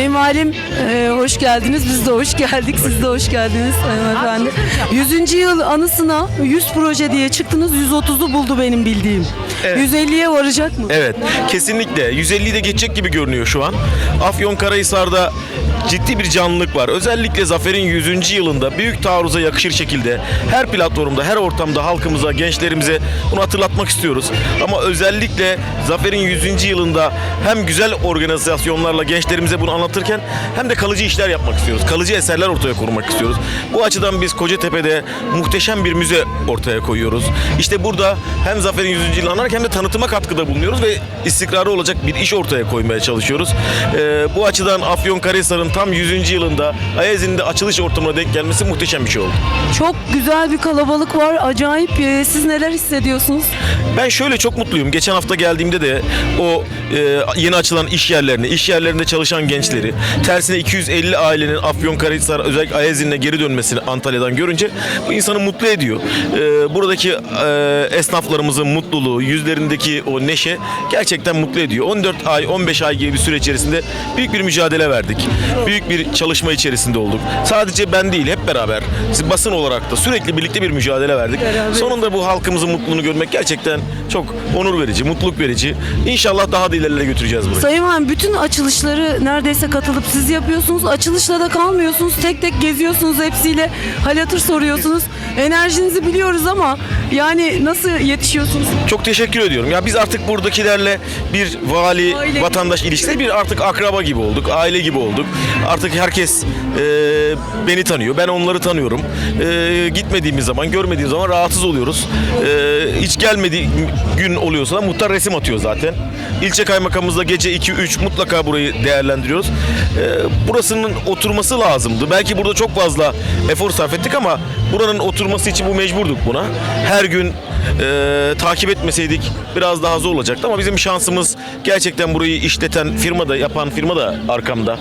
Sayın Valim e, hoş geldiniz. Biz de hoş geldik. Siz de hoş geldiniz hanımefendi. 100. yıl anısına 100 proje diye çıktınız. 130'u buldu benim bildiğim. 150'ye varacak mı? Evet, kesinlikle. 150'yi de geçecek gibi görünüyor şu an. Afyonkarahisar'da ciddi bir canlılık var. Özellikle Zafer'in 100. yılında büyük taarruza yakışır şekilde her platformda, her ortamda halkımıza, gençlerimize bunu hatırlatmak istiyoruz. Ama özellikle Zafer'in 100. yılında hem güzel organizasyonlarla gençlerimize bunu anlatırken hem de kalıcı işler yapmak istiyoruz. Kalıcı eserler ortaya koymak istiyoruz. Bu açıdan biz Kocatepe'de muhteşem bir müze ortaya koyuyoruz. İşte burada hem Zafer'in 100. yılını anarken hem de tanıtıma katkıda bulunuyoruz ve istikrarı olacak bir iş ortaya koymaya çalışıyoruz. Ee, bu açıdan Afyonkarahisar'ın tam 100. yılında Ayazi'nin de açılış ortamına denk gelmesi muhteşem bir şey oldu. Çok güzel bir kalabalık var. Acayip. E, siz neler hissediyorsunuz? Ben şöyle çok mutluyum. Geçen hafta geldiğimde de o e, yeni açılan iş yerlerini, iş yerlerinde çalışan gençleri, tersine 250 ailenin Afyonkarahisar özellikle Ayazi'ne geri dönmesini Antalya'dan görünce bu insanı mutlu ediyor. E, buradaki e, esnaflarımızın mutluluğu, yüzlerindeki o neşe gerçekten mutlu ediyor. 14 ay, 15 ay gibi bir süre içerisinde büyük bir mücadele verdik. Büyük bir çalışma içerisinde olduk. Sadece ben değil, hep beraber siz basın olarak da sürekli birlikte bir mücadele verdik. Beraber. Sonunda bu halkımızın mutluluğunu görmek gerçekten çok onur verici, mutluluk verici. İnşallah daha da ilerilere götüreceğiz burayı. Sayın Valim bütün açılışları neredeyse katılıp siz yapıyorsunuz. Açılışla da kalmıyorsunuz. Tek tek geziyorsunuz hepsiyle. Hal hatır soruyorsunuz. Enerjinizi biliyoruz ama yani nasıl yetişiyorsunuz? Çok teşekkür ediyorum. Ya biz artık buradakilerle bir vali Aile vatandaş ilişkisi bir artık akraba gibi olduk, aile gibi olduk. Artık herkes e, beni tanıyor, ben onları tanıyorum. E, gitmediğimiz zaman, görmediğimiz zaman rahatsız oluyoruz. E, hiç gelmediği gün oluyorsa da muhtar resim atıyor zaten. İlçe kaymakamımızla gece 2-3 mutlaka burayı değerlendiriyoruz. E, burasının oturması lazımdı. Belki burada çok fazla efor sarf ettik ama buranın oturması için bu mecburduk buna. Her gün e, takip etmeseydik biraz daha zor olacaktı ama bizim şansımız gerçekten burayı işleten firma da yapan firma da arkamda.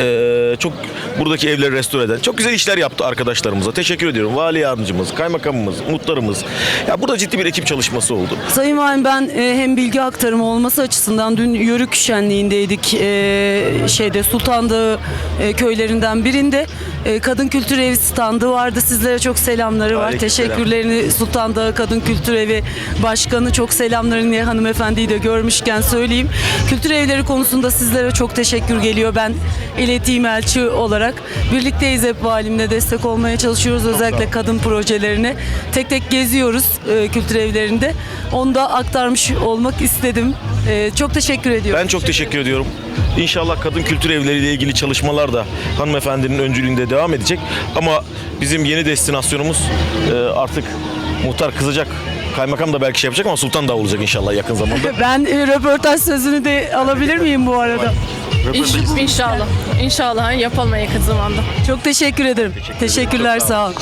E, çok buradaki evleri restore eden çok güzel işler yaptı arkadaşlarımıza. Teşekkür ediyorum. Vali yardımcımız, kaymakamımız, muhtarımız. Ya burada ciddi bir ekip çalışması oldu. Sayın Valim ben e, hem bilgi aktarımı olması açısından dün Yörük Şenliği'ndeydik e, şeyde Sultan Dağı e, köylerinden birinde. E, Kadın Kültür Evi standı vardı. Sizlere çok selamları var. Aleykümselam. Teşekkürlerini Sultan Dağı Kadın Kültür Evi Başkanı çok selamlarını ya hanımefendiyi de görmüşken söyleyeyim. Kültür evleri konusunda sizlere çok teşekkür geliyor. Ben ileteyim elçi olarak. Birlikteyiz hep valimle destek olmaya çalışıyoruz. Özellikle kadın projelerine. Tek tek geziyoruz e, kültür evlerinde. Onu da aktarmış olmak istedim. E, çok teşekkür ediyorum. Ben çok teşekkür ediyorum. İnşallah kadın kültür evleriyle ilgili çalışmalar da hanımefendinin öncülüğünde devam edecek. Ama bizim yeni destinasyonumuz e, artık muhtar kızacak. Kaymakam da belki şey yapacak ama Sultan da olacak inşallah yakın zamanda. Ben e, röportaj sözünü de alabilir miyim bu arada? İnş- İnşallah. İnşallah yapalım en yakın zamanda. Çok teşekkür ederim. Teşekkürler sağ olun.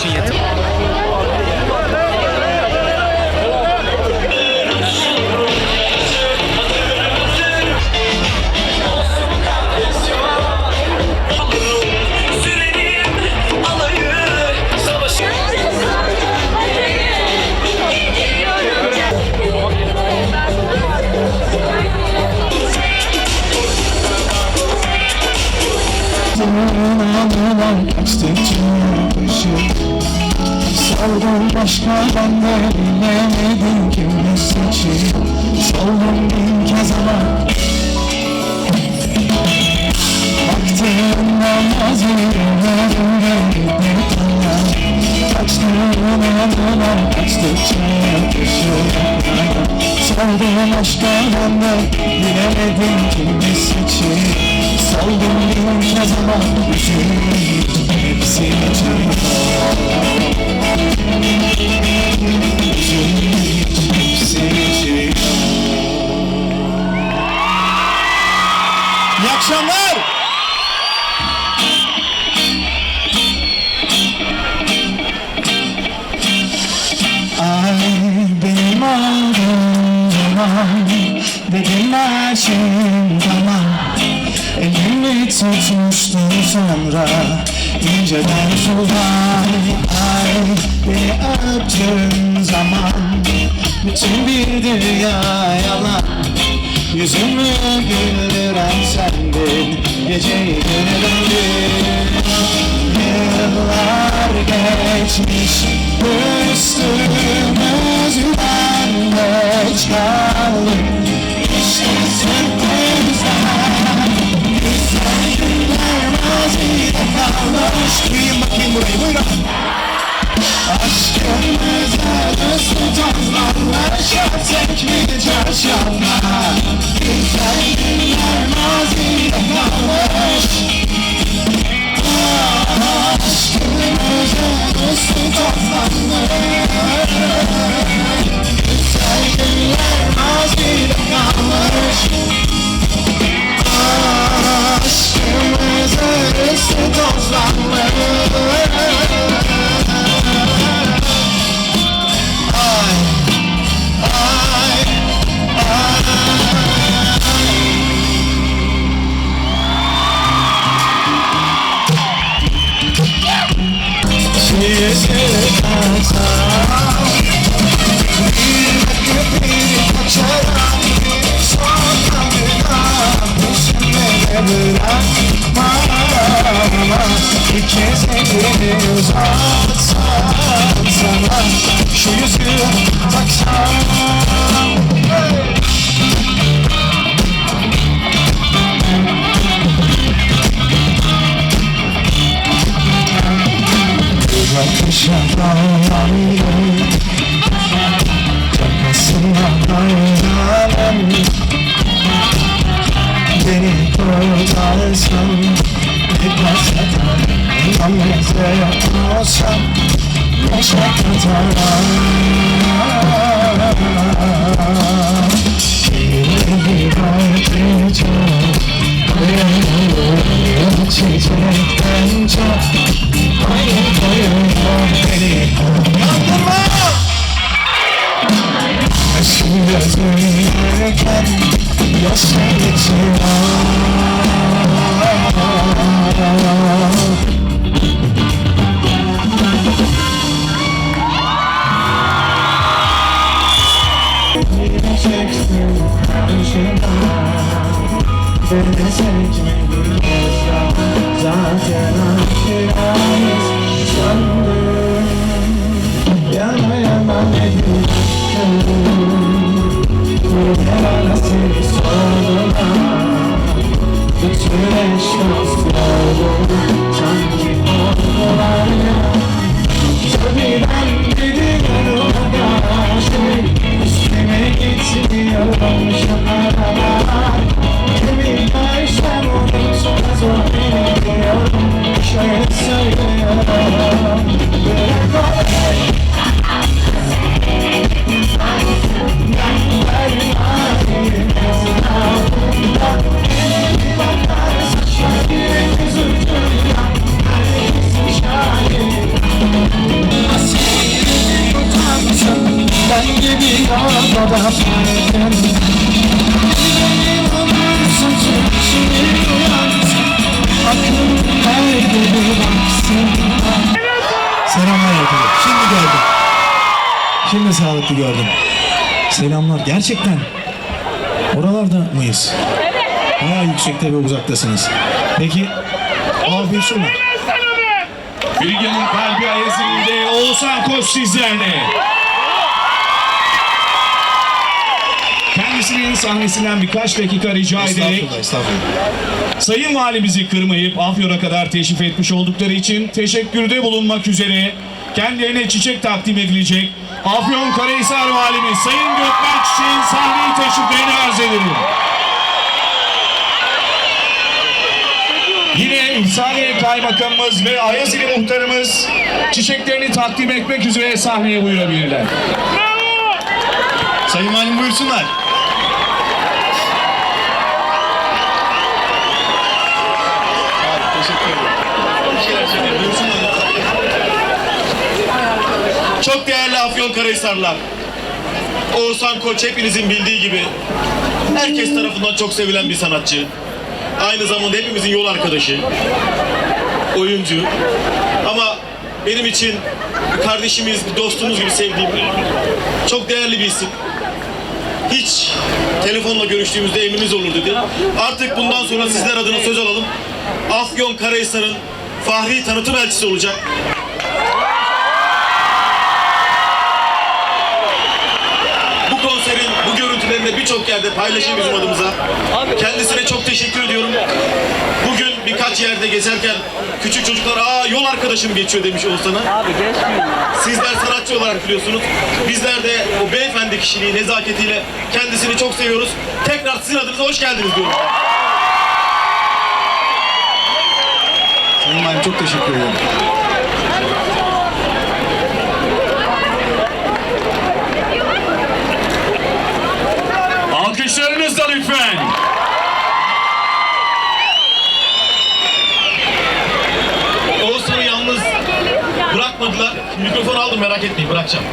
Ben de bilemedim kimi seçeyim Sordum bin kez ama bütün hepsi için İyi Dedim her şeyim tamam Elimi tutmuştun sonra. İnceden sular Ay beni öptüğün zaman. Bütün bir dünya yalan. Yüzümü güldüren sendin geceyi güne Yıllar geçmiş. Üstümüzden geç kaldık İşte sürprizler Güzel günler mazide kalmış Duyun bakayım burayı buyurun Aşkımıza üstü tozlanmış Tek bir çarşamba Güzel günler mazide kalmış Aşkımıza üstü tozlanmış Şimdi sağlıklı gördüm. Selamlar. Gerçekten. Oralarda mıyız? Bayağı yüksekte ve uzaktasınız. Peki. Abi şunlar. Bilge'nin kalbi ayazında Oğuzhan Koç sizlerle. Kendisinin sahnesinden birkaç dakika rica ederek Estağfurullah, estağfurullah. Sayın Valimizi kırmayıp Afyon'a kadar teşrif etmiş oldukları için teşekkürde bulunmak üzere kendilerine çiçek takdim edilecek. Afyon Karahisar Valimiz Sayın Gökmen Çiçek'in sahneyi teşriflerini arz ederim. Yine İhsaniye Kaymakamımız ve Ayazili Muhtarımız çiçeklerini takdim etmek üzere sahneye buyurabilirler. Sayın Valim buyursunlar. Çok değerli Afyonkarahisarlar. Oğuzhan Koç hepinizin bildiği gibi herkes tarafından çok sevilen bir sanatçı. Aynı zamanda hepimizin yol arkadaşı, oyuncu. Ama benim için kardeşimiz, dostumuz gibi sevdiğim çok değerli bir isim. hiç telefonla görüştüğümüzde emriniz olur dedi. Artık bundan sonra sizler adına söz alalım. Afyon Karahisar'ın Fahri tanıtım elçisi olacak. Birçok yerde paylaşın bizim adımıza. Kendisine çok teşekkür ediyorum. Bugün birkaç yerde gezerken küçük çocuklar aa yol arkadaşım geçiyor demiş Oğuzhan'a. Abi Sizler sanatçı olarak biliyorsunuz. Bizler de o beyefendi kişiliği, nezaketiyle kendisini çok seviyoruz. Tekrar sizin adınıza hoş geldiniz diyorum. Sayın Valim çok teşekkür ederim. Alkışlarınızla lütfen. Oğuzhan'ı yalnız bırakmadılar. Mikrofon aldım merak etmeyin bırakacağım.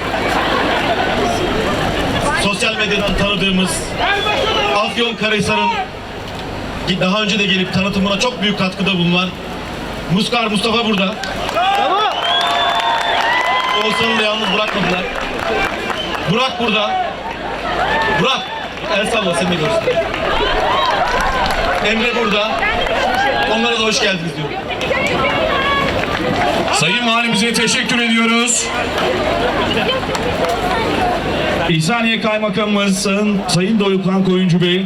Sosyal medyadan tanıdığımız Afyon Karahisar'ın daha önce de gelip tanıtımına çok büyük katkıda bulunan Muskar Mustafa burada. Oğuzhan'ı da yalnız bırakmadılar. Burak burada. El salla seni de görsün. Emre burada. Onlara da hoş geldiniz diyorum. Sayın Valimize teşekkür ediyoruz. İhsaniye Kaymakamımız Sayın, Sayın Doyuklan Koyuncu Bey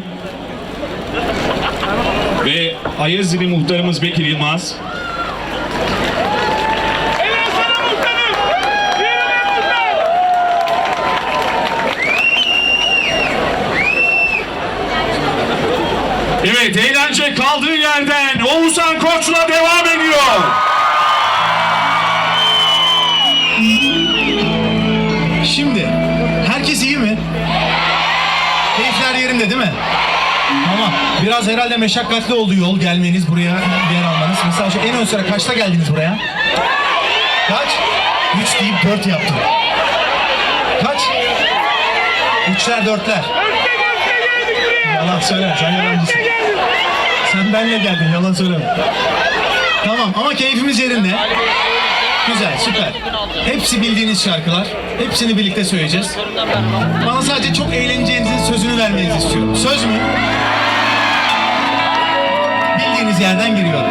ve Ayazili Muhtarımız Bekir Yılmaz. Evet, eğlence kaldığı yerden Oğuzhan Koç'la devam ediyor. Şimdi herkes iyi mi? Keyifler yerinde değil mi? Tamam. Biraz herhalde meşakkatli oldu yol gelmeniz buraya yer almanız. Mesela şu en ön sıra kaçta geldiniz buraya? Kaç? Üç deyip dört yaptım. Kaç? Üçler dörtler. Yalan söyle sen yalancısın. Sen benle geldin yalan söyleme. Tamam ama keyfimiz yerinde. Güzel, süper. Hepsi bildiğiniz şarkılar. Hepsini birlikte söyleyeceğiz. Bana sadece çok eğleneceğinizin sözünü vermenizi istiyorum. Söz mü? Bildiğiniz yerden giriyor.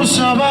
Bu sabah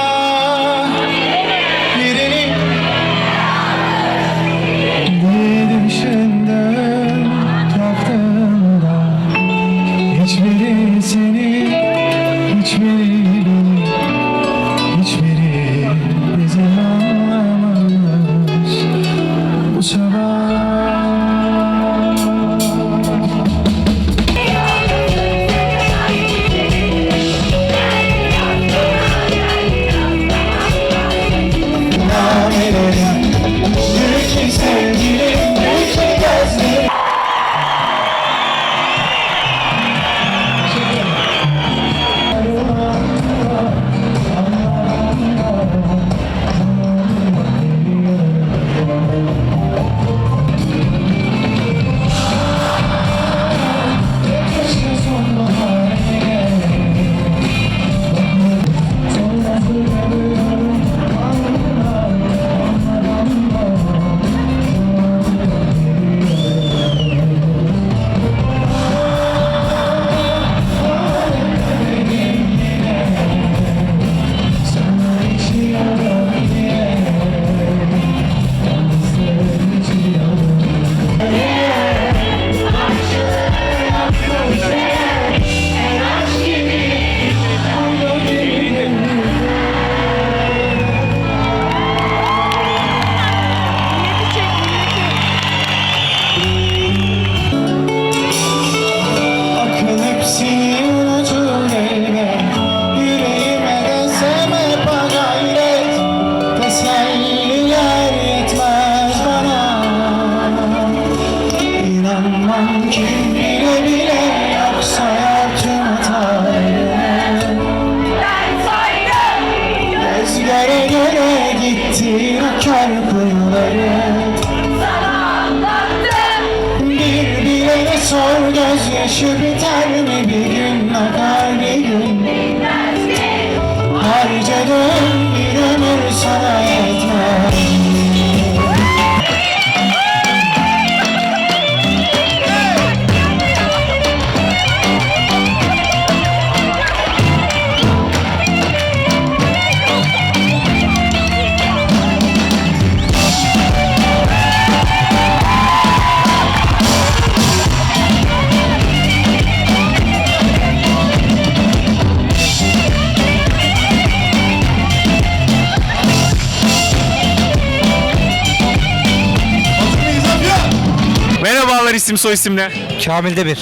isim soy isim ne? Kamil'de bir.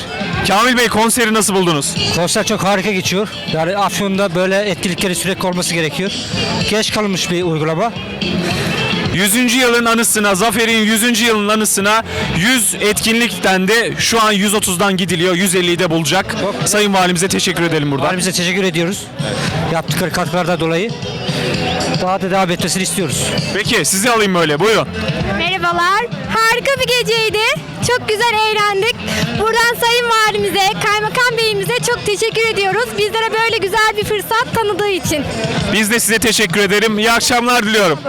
Kamil Bey konseri nasıl buldunuz? Konser çok harika geçiyor. Yani Afyon'da böyle etkinlikleri sürekli olması gerekiyor. Geç kalmış bir uygulama. 100. yılın anısına, Zafer'in 100. yılın anısına 100 etkinlikten de şu an 130'dan gidiliyor. 150'yi de bulacak. Sayın Valimize teşekkür edelim buradan. Valimize teşekkür ediyoruz. Yaptıkları katkılardan dolayı. Daha da devam etmesini istiyoruz. Peki sizi alayım böyle. Buyurun. Merhabalar. Harika bir geceydi. Çok güzel eğlendik. Buradan Sayın Valimize, Kaymakam Beyimize çok teşekkür ediyoruz. Bizlere böyle güzel bir fırsat tanıdığı için. Biz de size teşekkür ederim. İyi akşamlar diliyorum.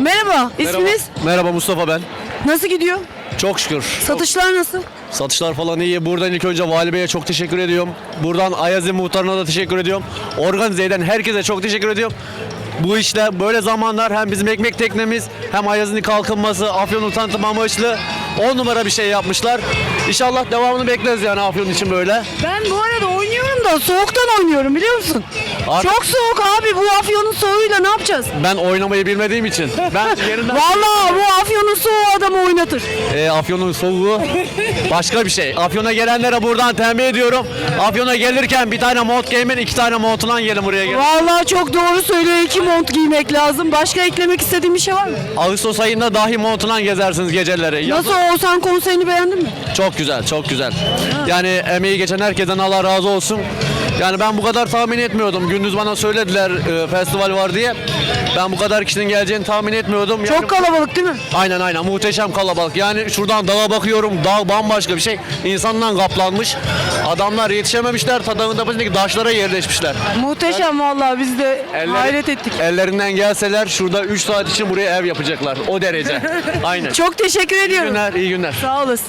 Merhaba, isminiz? Merhaba Mustafa ben. Nasıl gidiyor? Çok şükür. Satışlar nasıl? Satışlar falan iyi. Buradan ilk önce Vali Bey'e çok teşekkür ediyorum. Buradan Ayazi Muhtarı'na da teşekkür ediyorum. Organize eden herkese çok teşekkür ediyorum. Bu işler böyle zamanlar hem bizim ekmek teknemiz hem Ayaz'ın kalkınması, Afyon'un tanıtım amaçlı 10 numara bir şey yapmışlar. İnşallah devamını bekleriz yani Afyon için böyle. Ben bu arada oynuyorum da soğuktan oynuyorum biliyor musun? Artık- Çok soğuk abi bu afyonun soğuğuyla ne yapacağız? Ben oynamayı bilmediğim için. Ben yerimden... Vallahi bu afyonun soğuğu adamı oynatır. E, Afyon'un soğuğu başka bir şey. Afyon'a gelenlere buradan tembih ediyorum. Afyon'a gelirken bir tane mont giymeyin, iki tane montla gelin buraya gelin. Vallahi çok doğru söylüyor. iki mont giymek lazım. Başka eklemek istediğin bir şey var mı? Ağustos ayında dahi montla gezersiniz geceleri. Yazın- Nasıl Oğuzhan konserini beğendin mi? Çok güzel, çok güzel. Yani emeği geçen herkesten Allah razı olsun. Yani ben bu kadar tahmin etmiyordum. Gündüz bana söylediler e, festival var diye. Ben bu kadar kişinin geleceğini tahmin etmiyordum. Yani- Çok kalabalık değil mi? Aynen aynen muhteşem kalabalık. Yani şuradan dağa bakıyorum. Dağ bambaşka bir şey. İnsandan kaplanmış. Adamlar yetişememişler. Tadağın tepesindeki taşlara yerleşmişler. Muhteşem vallahi biz de Elleri- hayret ettik. Ellerinden gelseler şurada 3 saat için buraya ev yapacaklar. O derece. Aynen. Çok teşekkür iyi ediyorum. günler, iyi günler. Sağ olasın.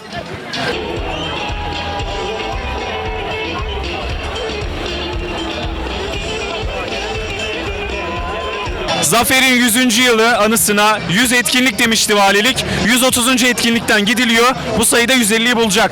Zafer'in 100. yılı anısına 100 etkinlik demişti valilik. 130. etkinlikten gidiliyor. Bu sayıda 150'yi bulacak.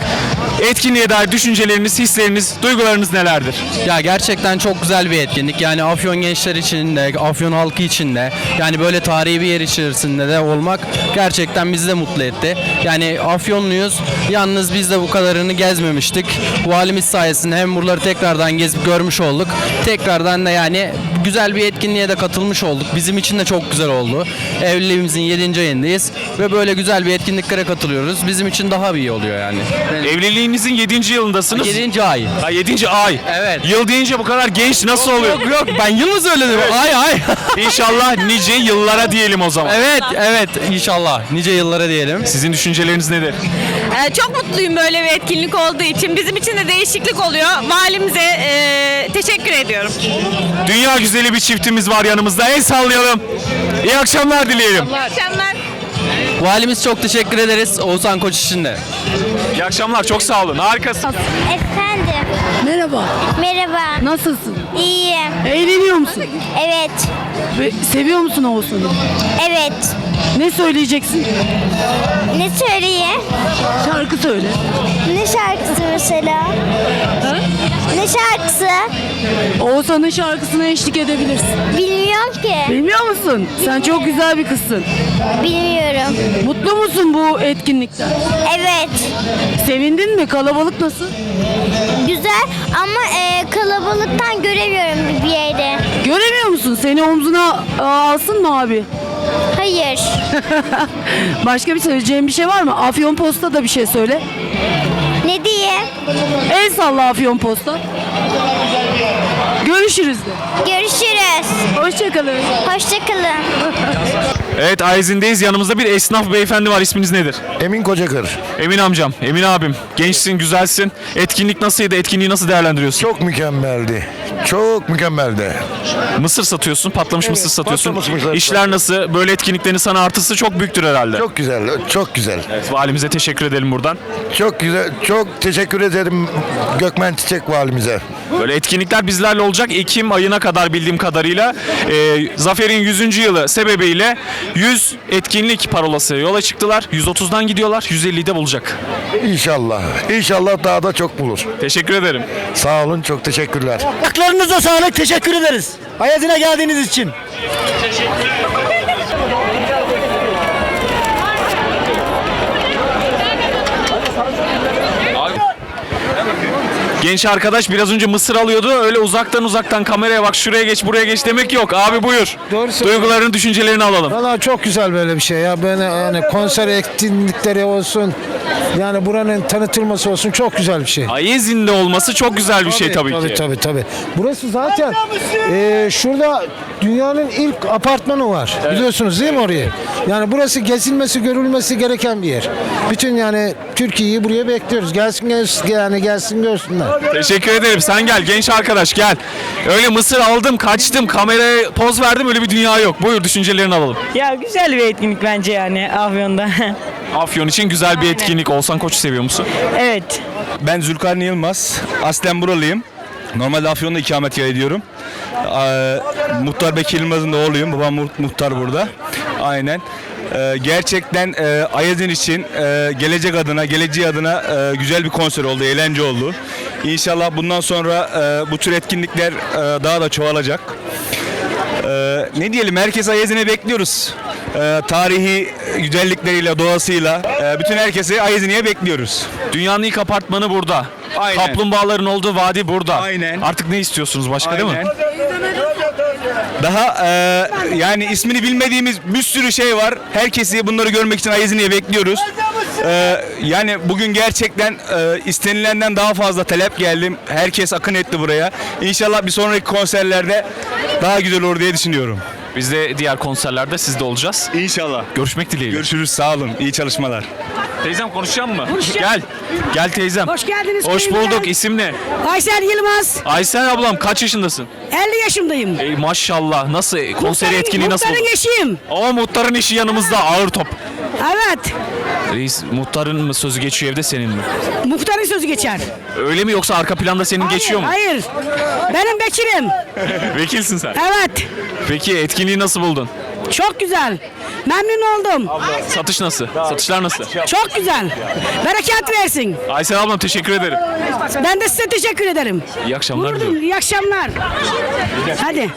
Etkinliğe dair düşünceleriniz, hisleriniz, duygularınız nelerdir? Ya gerçekten çok güzel bir etkinlik. Yani Afyon gençler için de, Afyon halkı için de, yani böyle tarihi bir yer içerisinde de olmak gerçekten bizi de mutlu etti. Yani Afyonluyuz. Yalnız biz de bu kadarını gezmemiştik. Valimiz sayesinde hem buraları tekrardan gezip görmüş olduk. Tekrardan da yani güzel bir etkinliğe de katılmış olduk. Bizim için de çok güzel oldu. Evliliğimizin 7. ayındayız ve böyle güzel bir etkinliklere katılıyoruz. Bizim için daha iyi oluyor yani. Evliliğinizin 7. yılındasınız. 7. ay. Ha, 7. ay. Evet. Yıl deyince bu kadar genç nasıl oluyor? Yok yok ben yıl mı söyledim? Ay ay. İnşallah nice yıllara diyelim o zaman. evet evet inşallah nice yıllara diyelim. Sizin düşünceleriniz nedir? Ee, çok mutluyum böyle bir etkinlik olduğu için. Bizim için de değişiklik oluyor. Valimize e, teşekkür ediyorum. Dünya güzeli bir çiftimiz var yanımızda. El sallayalım. İyi akşamlar dileyelim. Akşamlar. Valimiz çok teşekkür ederiz Oğuzhan Koç için de. İyi akşamlar. Çok sağ olun. Harikasın. Efendim. Merhaba. Merhaba. Nasılsın? İyiyim. Eğleniyor musun? Evet. Ve seviyor musun Oğuzhan'ı? Evet. Ne söyleyeceksin? Ne söyleyeyim? Şarkı söyle. Ne şarkısı mesela? Ne şarkısı? Oğuzhan'ın şarkısına eşlik edebilirsin. Bilmiyorum ki. Bilmiyor musun? Sen çok güzel bir kızsın. Bilmiyorum. Mutlu musun bu etkinlikten? Evet. Sevindin mi? Kalabalık nasıl? Güzel ama e, kalabalıktan göremiyorum bir yeri. Göremiyor musun? Seni omzuna aa, alsın mı abi? Hayır. Başka bir söyleyeceğin bir şey var mı? Afyon Posta da bir şey söyle. Ne diye? El salla Afyon Posta. Görüşürüz de. Görüşürüz. Hoşçakalın. Hoşçakalın. Evet Ayzin'deyiz. Yanımızda bir esnaf beyefendi var. İsminiz nedir? Emin Kocakır. Emin amcam, Emin abim. Gençsin, güzelsin. Etkinlik nasıldı? Etkinliği nasıl değerlendiriyorsun? Çok mükemmeldi. Çok mükemmeldi. Mısır satıyorsun, patlamış mısır satıyorsun. patlamış mısır. İşler nasıl? Böyle etkinliklerin sana artısı çok büyüktür herhalde. Çok güzel, çok güzel. Evet, valimize teşekkür edelim buradan. Çok güzel, çok teşekkür ederim Gökmen Çiçek valimize. Böyle etkinlikler bizlerle olacak. Ekim ayına kadar bildiğim kadarıyla e, Zafer'in 100. yılı sebebiyle 100 etkinlik parolası yola çıktılar. 130'dan gidiyorlar. 150'yi de bulacak. İnşallah. İnşallah daha da çok bulur. Teşekkür ederim. Sağ olun, çok teşekkürler. Ayaklarınıza sağlık teşekkür ederiz. Hayatına geldiğiniz için. Genç arkadaş biraz önce mısır alıyordu. Öyle uzaktan uzaktan kameraya bak şuraya geç buraya geç demek yok. Abi buyur. Doğru söylüyorsun. Duygularını, düşüncelerini alalım. Valla çok güzel böyle bir şey ya. Böyle yani konser etkinlikleri olsun. Yani buranın tanıtılması olsun çok güzel bir şey. Ayezinde olması çok güzel bir şey tabii, tabii, ki. Tabii tabii Burası zaten e, şurada dünyanın ilk apartmanı var. Biliyorsunuz değil mi orayı? Yani burası gezilmesi, görülmesi gereken bir yer. Bütün yani Türkiye'yi buraya bekliyoruz. Gelsin gelsin yani gelsin görsünler. Teşekkür ederim. Sen gel genç arkadaş gel. Öyle mısır aldım, kaçtım, kameraya poz verdim öyle bir dünya yok. Buyur düşüncelerini alalım. Ya güzel bir etkinlik bence yani Afyon'da. Afyon için güzel bir etkinlik. Olsan Koç'u seviyor musun? evet. Ben Zülkarni Yılmaz. Aslen buralıyım. Normalde Afyon'da ikamet ediyorum. Ee, Muhtar Bekir Yılmaz'ın da oğluyum. Babam mu- muhtar burada. Aynen. Ee, gerçekten e, Ayazin için e, gelecek adına, geleceği adına e, güzel bir konser oldu, eğlence oldu. İnşallah bundan sonra e, bu tür etkinlikler e, daha da çoğalacak. Ee, ne diyelim herkes Ayazin'e bekliyoruz. Ee, tarihi güzellikleriyle, doğasıyla e, bütün herkesi Ayazin'e bekliyoruz. Dünyanın ilk apartmanı burada. Aynen. Kaplumbağaların olduğu vadi burada. Aynen. Artık ne istiyorsunuz başka değil mi? Aynen. Daha e, yani ismini bilmediğimiz bir sürü şey var. Herkesi bunları görmek için Ayazin'e bekliyoruz. E, yani bugün gerçekten e, istenilenden daha fazla talep geldi. Herkes akın etti buraya. İnşallah bir sonraki konserlerde daha güzel olur diye düşünüyorum. Biz de diğer konserlerde sizde olacağız. İnşallah. Görüşmek dileğiyle. Görüşürüz. Sağ olun. İyi çalışmalar. Teyzem konuşacak mı? Gel. Gel teyzem. Hoş geldiniz. Hoş bulduk. İsim ne? Aysel Yılmaz. Aysel ablam kaç yaşındasın? 50 yaşındayım. Ey maşallah. Nasıl? Konseri etkinliği nasıl oldu? eşiyim. Ama muhtarın işi yanımızda ağır top. Evet. Reis muhtarın mı sözü geçiyor evde senin mi? Muhtarın sözü geçer. Öyle mi yoksa arka planda senin geçiyor mu? Hayır. Benim Bekir'im. Vekilsin sen. Evet. Peki etkinliği nasıl buldun? Çok güzel. Memnun oldum. Satış nasıl? Satışlar nasıl? Çok güzel. Bereket versin. Aysel ablam teşekkür ederim. Ben de size teşekkür ederim. İyi akşamlar diliyorum. İyi akşamlar. Hadi.